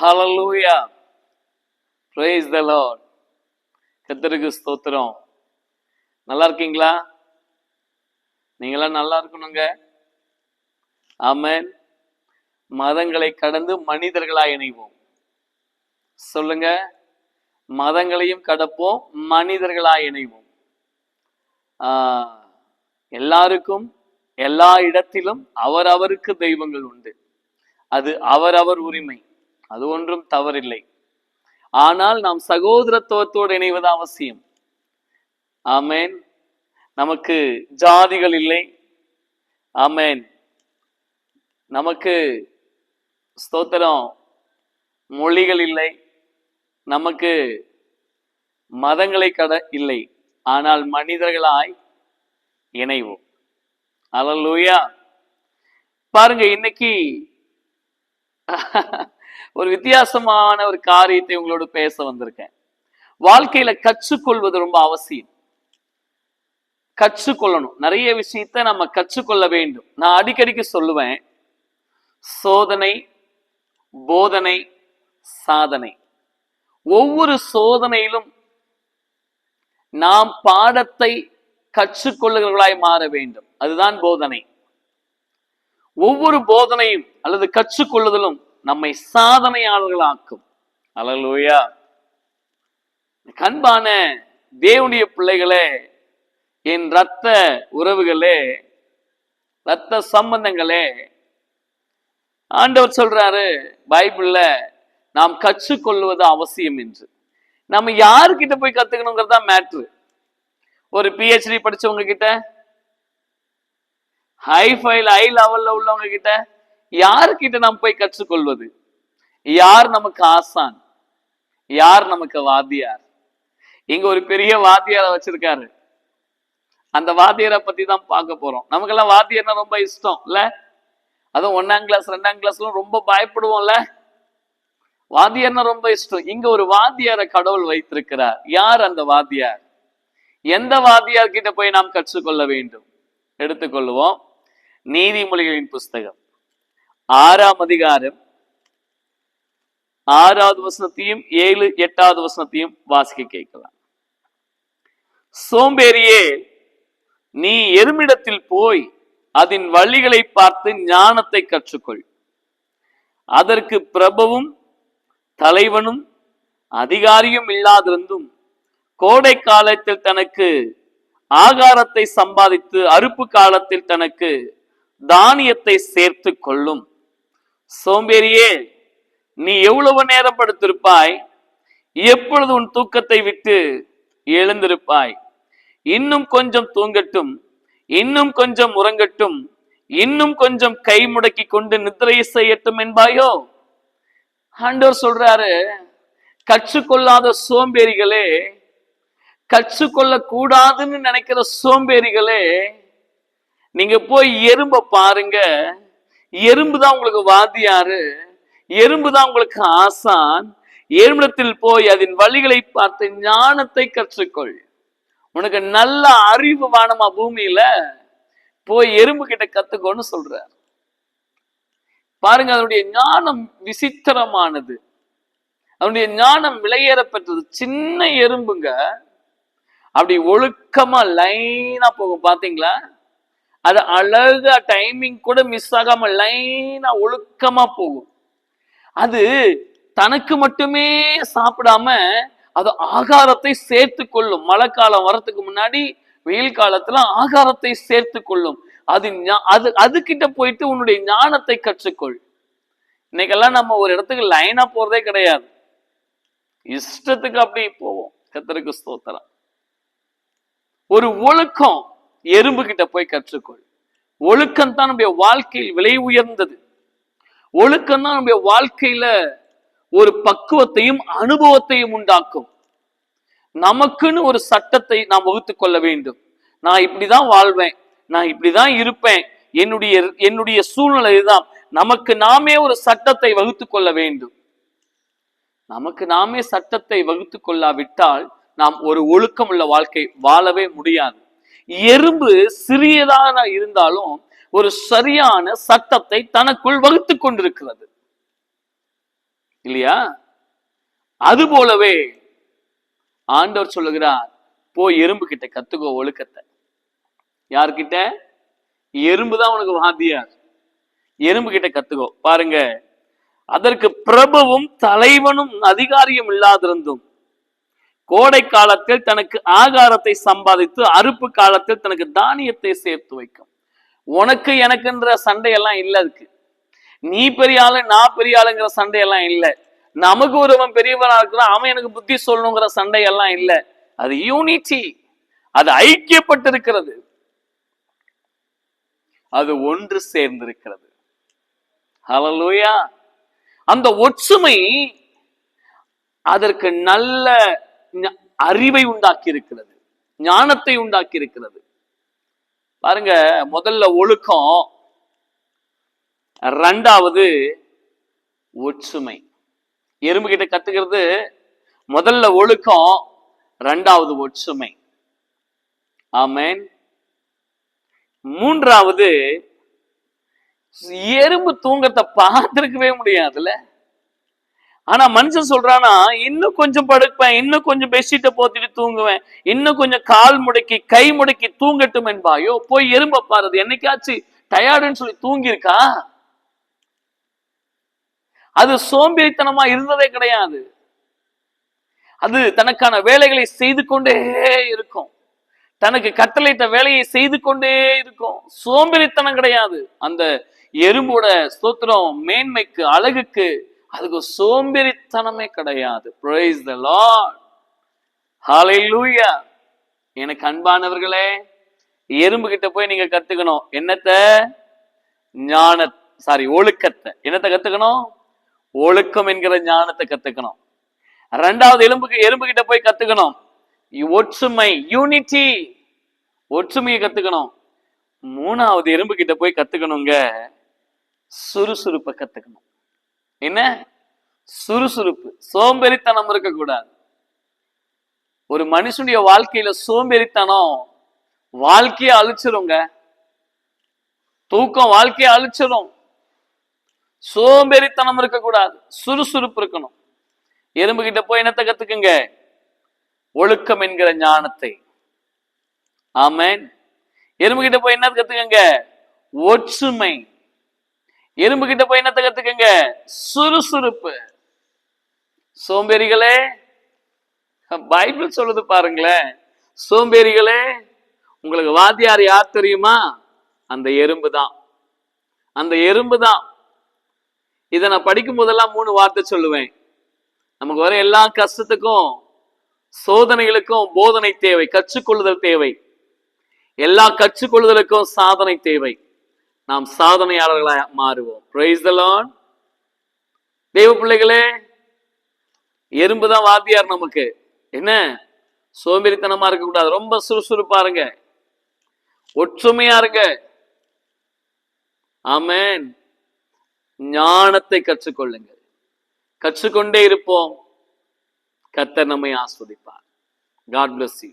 Hallelujah praise த Lord கத்தருக்கு ஸ்தோத்திரம். நல்லா இருக்கீங்களா? நீங்களாம் நல்லா இருக்கணுங்க. ஆமன் மதங்களை கடந்து மனிதர்களாக இணைவோம். சொல்லுங்க. மதங்களையும் கடப்போம் மனிதர்களாக இணைவோம். ஆஹ், எல்லாருக்கும் எல்லா இடத்திலும் அவரவருக்கு தெய்வங்கள் உண்டு. அது அவரவர் உரிமை. அது ஒன்றும் தவறில்லை. ஆனால் நாம் சகோதரத்துவத்தோடு இணைவது அவசியம். ஆமென். நமக்கு ஜாதிகள் இல்லை. ஆமென். நமக்கு ஸ்தோத்திரம் மொழிகள் இல்லை. நமக்கு மதங்களை கட இல்லை. ஆனால் மனிதர்களாய் இணைவோம். அல்லேலூயா பாருங்க இன்னைக்கு ஒரு வித்தியாசமான ஒரு காரியத்தை உங்களோட பேச வந்திருக்கேன். வாழ்க்கையில கற்றுக்கொள்வது ரொம்ப அவசியம். கற்றுக்கொள்ளணும். நிறைய விஷயத்தை நம்ம கற்றுக்கொள்ள வேண்டும். நான் அடிக்கடிக்கு சொல்லுவேன் சோதனை போதனை சாதனை. ஒவ்வொரு சோதனையிலும் நாம் பாடத்தை கற்றுக்கொள்ளுகிறவர்களாய் மாற வேண்டும். அதுதான் போதனை. ஒவ்வொரு போதனையும் அல்லது கற்றுக்கொள்ளுதலும் நம்மை சாதனையாளர்களாக்கும். அலலூயா கண்பான தேவனுடைய பிள்ளைகளே என் ரத்த உறவுகளே ரத்த சம்பந்தங்களே ஆண்டவர் சொல்றாரு பைபிள்ல நாம் கற்றுக்கொள்வது அவசியம் என்று. நம்ம யாருக்கிட்ட போய் கத்துக்கணுங்கிறது தான் மேட்ரு ஒரு பிஹெச்டி படிச்சவங்க கிட்ட ஹை ஃபைல் ஹை லெவல்ல உள்ளவங்க கிட்ட யாருக்கிட்ட நாம் போய் கற்றுக்கொள்வது? யார் நமக்கு ஆசான்? யார் நமக்கு வாத்தியார்? இங்க ஒரு பெரிய வாத்தியாரை வச்சிருக்காரு. அந்த வாத்தியாரை பத்தி தான் பார்க்க போறோம். நமக்கெல்லாம் வாத்தியர்னா ரொம்ப இஷ்டம் இல்ல? அதுவும் ஒன்னாம் கிளாஸ் ரெண்டாம் கிளாஸ்லாம் ரொம்ப பயப்படுவோம்ல? வாத்தியார்னா ரொம்ப இஷ்டம். இங்க ஒரு வாத்தியாரை கடவுள் வைத்திருக்கிறார். யார் அந்த வாத்தியார்? எந்த வாத்தியார் கிட்ட போய் நாம் கற்றுக்கொள்ள வேண்டும்? எடுத்துக்கொள்வோம். நீதிமொழிகளின் புஸ்தகம். ஆறாம் அதிகாரம் ஆறாவது வசனத்தையும் ஏழு எட்டாவது வசனத்தையும் வாசிக்க கேட்கலாம் சோம்பேறியே நீ எருமிடத்தில் போய் அதன் வழிகளை பார்த்து ஞானத்தை கற்றுக்கொள் அதற்கு பிரபவும் தலைவனும் அதிகாரியும் இல்லாதிருந்தும் கோடை காலத்தில் தனக்கு ஆகாரத்தை சம்பாதித்து அறுப்பு காலத்தில் தனக்கு தானியத்தை சேர்த்து கொள்ளும் சோம்பேறியே நீ எவ்வளவு நேரம் படுத்திருப்பாய்? எப்பொழுது உன் தூக்கத்தை விட்டு எழுந்திருப்பாய்? இன்னும் கொஞ்சம் தூங்கட்டும் இன்னும் கொஞ்சம் உறங்கட்டும் இன்னும் கொஞ்சம் கை முடக்கி கொண்டு நித்திரை செய்யட்டும் என்பாயோ? ஆண்டவர் சொல்றாரு கற்றுக்கொள்ளாத சோம்பேறிகளே கற்றுக்கொள்ள கூடாதுன்னு நினைக்கிற சோம்பேறிகளே நீங்க போய் எறும்ப பாருங்க. எறும்பு தான் உங்களுக்கு வாத்தியாரு எறும்பு தான் உங்களுக்கு ஆசான். எறும்பிடத்தில் போய் அதன் வழிகளை பார்த்து ஞானத்தை கற்றுக்கொள். உனக்கு நல்ல அறிவு வானமா பூமியில போய் எறும்பு கிட்ட கத்துக்கோன்னு சொல்றார். பாருங்க அதனுடைய ஞானம் விசித்திரமானது. அதனுடைய ஞானம் விலையேற பெற்றது. சின்ன எறும்புங்க அப்படி ஒழுக்கமா லைனா போகும். பாத்தீங்களா? அது அழகா டைமிங் கூட மிஸ் ஆகாம லைனா ஒழுக்கமா போகும். அது தனக்கு மட்டுமே சாப்பிடாம அது ஆகாரத்தை சேர்த்து கொள்ளும். மழை காலம் வரத்துக்கு முன்னாடி வெயில் காலத்துல ஆகாரத்தை சேர்த்து கொள்ளும். அது ஞா- அது அதுகிட்ட போயிட்டு உன்னுடைய ஞானத்தை கற்றுக்கொள். இன்னைக்கெல்லாம் நம்ம ஒரு இடத்துக்கு லைனா போறதே கிடையாது. இஷ்டத்துக்கு அப்படி போவோம். கத்தருக்கு ஸ்தோத்திரம். ஒரு ஒழுக்கம் எறும்பு கிட்ட போய் கற்றுக்கொள். ஒழுக்கம் தான் நம்முடைய வாழ்க்கையில் விலை உயர்ந்தது. ஒழுக்கம் தான் நம்முடைய வாழ்க்கையில ஒரு பக்குவத்தையும் அனுபவத்தையும் உண்டாக்கும். நமக்குன்னு ஒரு சட்டத்தை நாம் வகுத்துக் கொள்ள வேண்டும். நான் இப்படிதான் வாழ்வேன் நான் இப்படிதான் இருப்பேன் என்னுடைய என்னுடைய சூழ்நிலை தான் நமக்கு நாமே ஒரு சட்டத்தை வகுத்து கொள்ள வேண்டும். நமக்கு நாமே சட்டத்தை வகுத்து கொள்ளாவிட்டால் நாம் ஒரு ஒழுக்கம் உள்ள வாழ்க்கை வாழவே முடியாது. எறும்பு சிறியதாக இருந்தாலும் ஒரு சரியான சட்டத்தை தனக்குள் வகுத்து கொண்டிருக்கிறது. இல்லையா? அது போலவே ஆண்டவர் சொல்லுகிறார் போய் எறும்பு கிட்ட கத்துக்கோ ஒழுக்கத்தை. யார்கிட்ட? எறும்பு தான் உனக்கு வாத்தியார். எறும்பு கிட்ட கத்துக்கோ. பாருங்க அதற்கு பிரபுவும் தலைவனும் அதிகாரியும் இல்லாதிருந்தும் கோடை காலத்தில் தனக்கு ஆகாரத்தை சம்பாதித்து அறுப்பு காலத்தில் தனக்கு தானியத்தை சேர்த்து வைக்கும். உனக்கு எனக்குன்ற சண்டையெல்லாம் இல்ல அதுக்கு. நீ பெரிய ஆளு நான் பெரிய ஆளுங்கிற சண்டையெல்லாம் இல்ல. நமக்கு ஒருவன் பெரியவனா இருக்கிறான் அவன் எனக்கு புத்தி சொல்லணுங்கிற சண்டையெல்லாம் இல்ல. அது யூனிட்டி அது ஐக்கியப்பட்டிருக்கிறது. அது ஒன்று சேர்ந்திருக்கிறது. ஹalleluya அந்த ஒற்றுமை அதற்கு நல்ல அறிவை உண்டாக்கி இருக்கிறது ஞானத்தை உண்டாக்கி இருக்கிறது பாருங்க முதல்ல ஒழுக்கம். ரெண்டாவது ஒற்றுமை. எறும்பு கிட்ட கத்துக்கிறது முதல்ல ஒழுக்கம் ரெண்டாவது ஒற்றுமை. ஆமேன். மூன்றாவது எறும்பு தூங்கத்தை பார்த்திருக்கவே முடியாதுல்ல? ஆனா மனுஷன் சொல்றானா இன்னும் கொஞ்சம் படுப்பேன் இன்னும் கொஞ்சம் பெட்ஷீட்டை போத்திட்டு தூங்குவேன் இன்னும் கொஞ்சம் கால் முடக்கி கை முடக்கி தூங்கட்டும் என்பாயோ போய் எறும்ப பாருது என்னைக்காச்சு டயர்டுன்னு சொல்லி தூங்கியிருக்கா? அது சோம்பேறித்தனமா இருந்ததே கிடையாது. அது தனக்கான வேலைகளை செய்து கொண்டே இருக்கும். தனக்கு கட்டளையிட்ட வேலையை செய்து கொண்டே இருக்கும். சோம்பேறித்தனம் கிடையாது. அந்த எறும்போட ஸ்தோத்திரம் மேன்மைக்கு அழகுக்கு அதுக்கு சோம்பேறித்தனமே கிடையாது. Praise the ஹாலை லூயா எனக்கு அன்பானவர்களே எறும்பு கிட்ட போய் நீங்க கத்துக்கணும். என்னத்த? ஞான சாரி ஒழுக்கத்தை. என்னத்தை கத்துக்கணும்? ஒழுக்கம் என்கிற ஞானத்தை கத்துக்கணும். ரெண்டாவது எலும்புக்கு எறும்பு கிட்ட போய் கத்துக்கணும். ஒற்றுமை யூனிட்டி ஒற்றுமையை கத்துக்கணும். மூணாவது எறும்பு கிட்ட போய் கத்துக்கணுங்க. சுறுசுறுப்பை கத்துக்கணும். என்ன? சுறுசுறுப்பு. சோம்பேறித்தனம் இருக்கக்கூடாது. ஒரு மனுஷனுடைய வாழ்க்கையில சோம்பேறித்தனம் வாழ்க்கையை அழிச்சிருங்க. தூக்கம் வாழ்க்கையை அழிச்சிடும் சோம்பேறித்தனம் இருக்கக்கூடாது. சுறுசுறுப்பு இருக்கணும். எறும்பு கிட்ட போய் என்னத்தை கத்துக்குங்க? ஒழுக்கம் என்கிற ஞானத்தை. ஆமேன். எறும்பு கிட்ட போய் என்ன கத்துக்கங்க? ஒற்றுமை. எறும்பு கிட்ட போய் என்னத்தை கத்துக்கங்க சுறுசுறுப்பு. சோம்பேறிகளே பைபிள் சொல்லுது பாருங்களேன். சோம்பேறிகளே உங்களுக்கு வாத்தியார் யார் தெரியுமா? அந்த எறும்பு தான் அந்த எறும்பு தான் இதை நான் படிக்கும் போதெல்லாம் மூணு வார்த்தை சொல்லுவேன். நமக்கு வர எல்லா கஷ்டத்துக்கும் சோதனைகளுக்கும் போதனை தேவை கற்றுக்கொள்ளுதல் தேவை. எல்லா கற்றுக்கொள்ளுதலுக்கும் சாதனை தேவை. நாம் சாதனையாளர்களாக மாறுவோம். பிரைஸ் the பிள்ளைகளே எறும்பு தான் வாத்தியார் நமக்கு. என்ன? சோம்பேறித்தனமா இருக்க கூடாது ரொம்ப சுறுசுறுப்பா இருங்க ஒற்றுமையா இருங்க. ஆமேன் ஞானத்தை கற்றுக்கொள்ளுங்க கற்றுக்கொண்டே இருப்போம். கர்த்தர் நம்மை ஆஸ்வதிப்பார். God bless you